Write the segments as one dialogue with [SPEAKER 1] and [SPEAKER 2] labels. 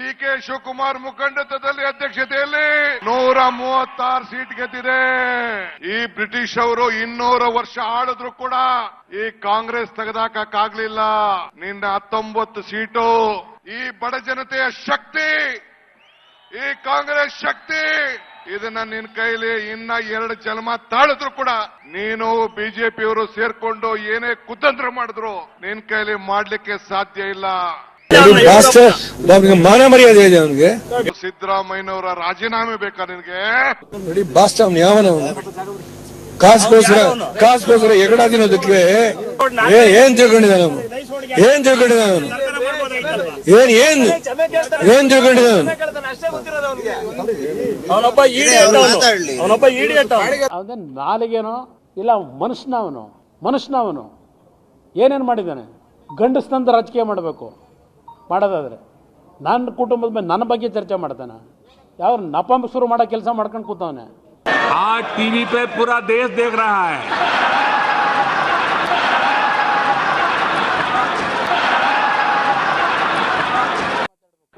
[SPEAKER 1] D K Shivakumar ಮುಖಂಡತ್ವದಲ್ಲಿ ಅಧ್ಯಕ್ಷತೆಯಲ್ಲಿ ನೂರ ಮೂವತ್ತಾರು ಸೀಟ್ ಗೆದ್ದಿದೆ. ಈ ಬ್ರಿಟಿಷ್ ಅವರು ಇನ್ನೂರ ವರ್ಷ ಆಳಿದ್ರು ಕೂಡ ಈ ಕಾಂಗ್ರೆಸ್ ತೆಗೆದಾಕಕ್ಕಾಗ್ಲಿಲ್ಲ. ನಿನ್ನ ಹತ್ತೊಂಬತ್ತು ಸೀಟು, ಈ ಬಡ ಜನತೆಯ ಶಕ್ತಿ, ಈ ಕಾಂಗ್ರೆಸ್ ಶಕ್ತಿ, ಇದನ್ನ ನಿನ್ ಕೈಲಿ ಇನ್ನ ಎರಡು ಜನ್ಮ ತಾಳಿದ್ರು ಕೂಡ ನೀನು ಬಿಜೆಪಿಯವರು ಸೇರ್ಕೊಂಡು ಏನೇ ಕುತಂತ್ರ ಮಾಡಿದ್ರು ನಿನ್ ಕೈಲಿ ಮಾಡ್ಲಿಕ್ಕೆ ಸಾಧ್ಯ ಇಲ್ಲ.
[SPEAKER 2] ಅವ್ನಿಗೆ ಮಾನ ಮರ್ಯಾದೆ ಇದೆ ಅವನಿಗೆ.
[SPEAKER 1] ಸಿದ್ದರಾಮಯ್ಯನವರ ರಾಜೀನಾಮೆ ಬೇಕಾ ನಿನಗೆ?
[SPEAKER 2] ನೋಡಿ ಬಾಸ್ಟ್ ಅವನು ಯಾವನವನು ಕಾಸ್ಗೋಸ್ಕರ ಕಾಸ್ಗೋಸ್ಕರ ಎಗಡ ತಿನ್ನೋದಕ್ಕೆ ಏ- ಏನ್ ತಿಳ್ಕೊಂಡಿದ್ದಾನೆ ಅವನು? ಏನ್ ತಿಳ್ಕೊಂಡಿದ್ದಾನೆ ಅವನು? ಏನ್ ಏನ್? ಏನ್ ತಿಳ್ಕೊಂಡಿದ್ದಾನೆ ಅವನು?
[SPEAKER 3] ಅವನೊಬ್ಬ ಇಡಿಯಟ್ ಅವನೊಬ್ಬ
[SPEAKER 4] ಅವನ. ನಾಲಿಗೆನೋ ಇಲ್ಲ ಮನುಷ್ಯನ ಅವನು ಮನುಷ್ಯನ ಅವನು ಏನೇನು ಮಾಡಿದ್ದಾನೆ? ಗಂಡಸ್ನಂತ ರಾಜಕೀಯ ಮಾಡಬೇಕು. ಮಾಡೋದಾದ್ರೆ ನನ್ನ ಕುಟುಂಬದ ಮೇಲೆ ನನ್ನ ಬಗ್ಗೆ ಚರ್ಚೆ ಮಾಡ್ತಾನೆ ಯಾವ ನಪಂಬ ಶುರು ಮಾಡೋ ಕೆಲಸ ಮಾಡ್ಕೊಂಡು ಕೂತವನೆ
[SPEAKER 5] आज टीवी पे पूरा देश देख रहा है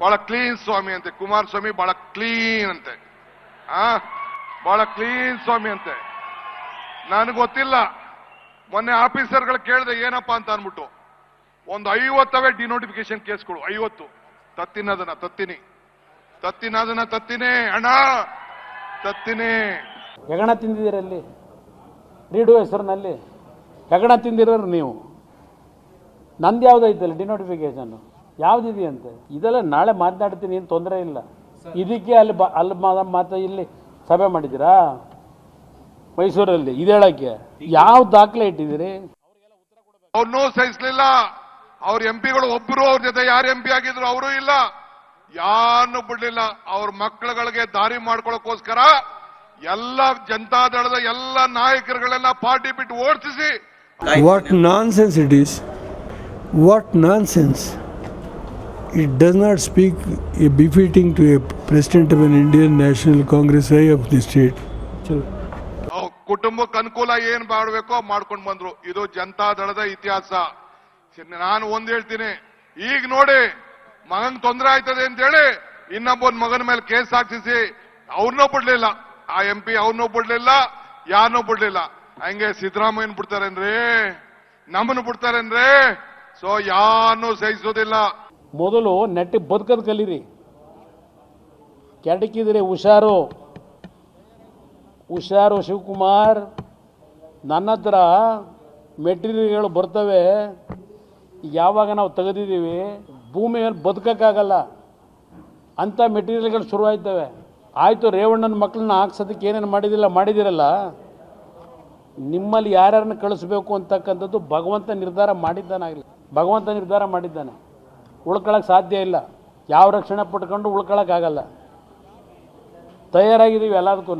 [SPEAKER 1] ಬಹಳ ಕ್ಲೀನ್ ಸ್ವಾಮಿ ಅಂತೆ ಕುಮಾರಸ್ವಾಮಿ ಬಹಳ ಕ್ಲೀನ್ ಅಂತೆ ಆ ಬಹಳ ಕ್ಲೀನ್ ಸ್ವಾಮಿ ಅಂತೆ ನನಗೆ ಗೊತ್ತಿಲ್ಲ ಮೊನ್ನೆ ಆಫೀಸರ್ಗಳು ಕೇಳಿದೆ ಏನಪ್ಪಾ ಅಂತ ಅನ್ಬಿಟ್ಟು ಒಂದು ಐವತ್ತವೇ ಡಿನೋಟಿಫಿಕೇಶನ್ ಕೇಸ್ಗಳು ಐವತ್ತು. ತತ್ತಿನದನ ತತ್ತಿನಿ. ತತ್ತಿನದನ ತತ್ತಿನೇ ಅಣ್ಣ. ತತ್ತಿನೇ.
[SPEAKER 4] ಹೆಗಣ ತಿಂದಿದ್ದೀರಲ್ಲಿ ನೀಡುವ ಹೆಸರಿನಲ್ಲಿ ಹೆಗಣ ತಿಂದಿರೋರು ನೀವು. ನಂದು ಯಾವುದೈತಲ್ಲ ಡಿನೋಟಿಫಿಕೇಶನ್ ಯಾವುದಿದೆಯಂತೆ ಇದೆಲ್ಲ ನಾಳೆ ಮಾತನಾಡ್ತೀನಿ ಏನು ತೊಂದರೆ ಇಲ್ಲ. ಇದಕ್ಕೆ ಅಲ್ಲಿ ಬ ಅಲ್ಲಿ ಮಾತ್ರ ಮಾತು ಇಲ್ಲಿ ಸಭೆ ಮಾಡಿದ್ದೀರಾ? ಮೈಸೂರಲ್ಲಿ ಇದೇಳಕ್ಕೆ ಹೇಳಕ್ಕೆ. ಯಾವ ದಾಖಲೆ ಇಟ್ಟಿದ್ದೀರಿ?
[SPEAKER 1] ಅವ್ರನ್ನೂ ಸಹಿಸ್ಲಿಲ್ಲ ಅವ್ರ ಎಂ ಪಿಗಳು ಒಬ್ಬರು ಅವ್ರ ಜೊತೆ ಯಾರು ಎಂ ಪಿ ಆಗಿದ್ರು ಅವರು ಇಲ್ಲ. ಯಾರನ್ನು ಬಿಡ್ಲಿಲ್ಲ. ಅವ್ರ ಮಕ್ಕಳುಗಳಿಗೆ ದಾರಿ ಮಾಡ್ಕೊಳ್ಳೋಕೋಸ್ಕರ ಎಲ್ಲ ಜನತಾದಳದ ಎಲ್ಲ ನಾಯಕರುಗಳೆಲ್ಲ ಪಾರ್ಟಿ ಬಿಟ್ಟು ಓಡಿಸಿ
[SPEAKER 2] what nonsense it is what nonsense it does not speak a befitting to a president of an Indian National Congress I of the state
[SPEAKER 1] ಕುಟುಂಬಕ್ಕೆ ಅನುಕೂಲ ಏನ್ ಮಾಡಬೇಕೋ ಮಾಡ್ಕೊಂಡು ಬಂದ್ರು. ಇದು ಜನತಾದಳದ ಇತಿಹಾಸ. ನಾನು ಒಂದ್ ಹೇಳ್ತೀನಿ. ಈಗ ನೋಡಿ ಮಗನ್ ತೊಂದರೆ ಆಯ್ತದೆ ಅಂತ ಹೇಳಿ ಇನ್ನೊಬ್ಬನ್ ಮಗನ ಮೇಲೆ ಕೇಸ್ ಹಾಕಿಸಿ ಅವ್ರನ್ನೂ ಬಿಡ್ಲಿಲ್ಲ. ಆ ಎಂ ಪಿ ಅವ್ರನ್ನೂ ಬಿಡ್ಲಿಲ್ಲ ಯಾರನ್ನೂ ಬಿಡ್ಲಿಲ್ಲ. ಹಂಗೆ ಸಿದ್ದರಾಮಯ್ಯನ್ ಬಿಡ್ತಾರೇನ್ರಿ? ನಮ್ಮನ್ನು ಬಿಡ್ತಾರೇನ್ರಿ? ಸೊ ಯಾರನ್ನೂ ಸಹಿಸೋದಿಲ್ಲ.
[SPEAKER 4] ಮೊದಲು ನೆಟ್ಟಿ ಬದುಕದ್ ಕಲೀರಿ. ಕೆಡಕಿದ್ರೆ ಹುಷಾರು. ಹುಷಾರು ಶಿವಕುಮಾರ್ ನನ್ನ ಹತ್ರ ಮೆಟೀರಿಯಲ್ಗಳು ಬರ್ತವೆ. ಯಾವಾಗ ನಾವು ತೆಗೆದಿದ್ದೀವಿ, ಭೂಮಿ ಮೇಲೆ ಬದುಕೋಕ್ಕಾಗಲ್ಲ. ಅಂಥ ಮೆಟೀರಿಯಲ್ಗಳು ಶುರುವಾಯ್ತವೆ. ಆಯಿತು, ರೇವಣ್ಣನ ಮಕ್ಕಳನ್ನ ಹಾಕ್ಸೋದಕ್ಕೆ ಏನೇನು ಮಾಡಿದಿಲ್ಲ, ಮಾಡಿದಿರಲ್ಲ. ನಿಮ್ಮಲ್ಲಿ ಯಾರ್ಯಾರನ್ನ ಕಳಿಸ್ಬೇಕು ಅಂತಕ್ಕಂಥದ್ದು ಭಗವಂತ ನಿರ್ಧಾರ ಮಾಡಿದ್ದಾನಾಗಲಿ, ಭಗವಂತ ನಿರ್ಧಾರ ಮಾಡಿದ್ದಾನೆ. ಉಳ್ಕೊಳಕ್ಕೆ ಸಾಧ್ಯ ಇಲ್ಲ. ಯಾವ ರಕ್ಷಣೆ ಪಟ್ಕೊಂಡು ಉಳ್ಕೊಳ್ಳೋಕ್ಕಾಗಲ್ಲ ತಯಾರಾಗಿದ್ದೀವಿ ಎಲ್ಲದಕ್ಕೂ